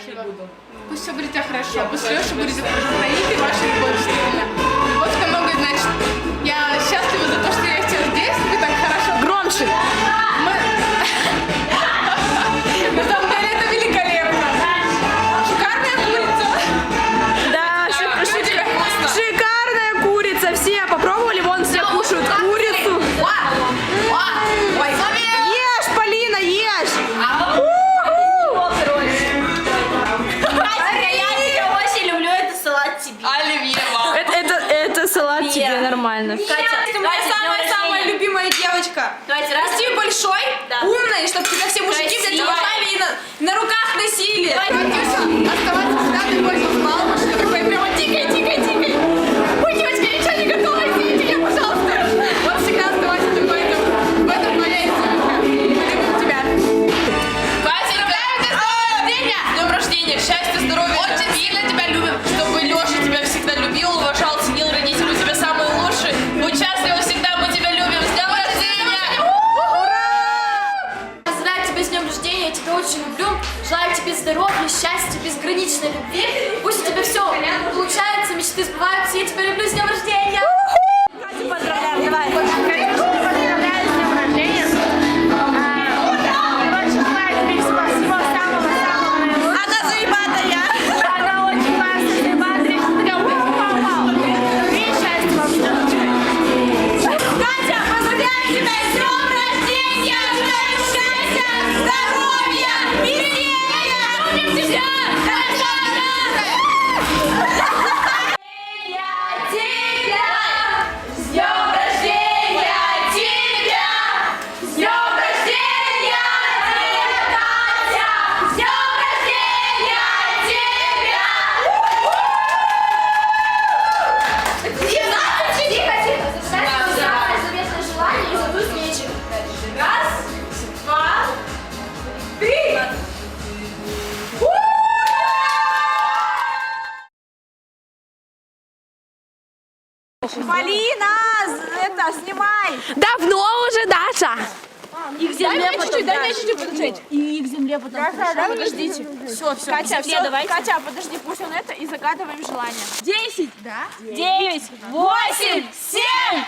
счастлива. Пусть все будет у тебя хорошо, пусть Леша будет у тебя хорошо, хранит и ваши любовь сильно. Любовь-то многое значит. Я счастлива за то, что я сейчас здесь, вы так хорошо. Громче! Девочка. Давайте раз. Расти большой, Да. умный, чтобы тебя все мужики блядь, и на, на руках носили. Катюша, оставаться всегда ты больше спала, потому что прямо тикай, тикай, тикай. Ой, девочка, я ничего не готова, извините меня, пожалуйста. Вот всегда оставайся такой, это, в этом твоя изюминка. Мы любим тебя. Катенька, с днем рождения, счастья, здоровья. Очень безграничной любви. Полина, это, снимай. Давно уже, Даша. Их земле потом дай мне чуть-чуть подождать. И их земле потом. Подождите. Все, все. Катя, Земле давайте. Катя, подожди, пусть он это и загадываем желание. Десять, девять, восемь, семь,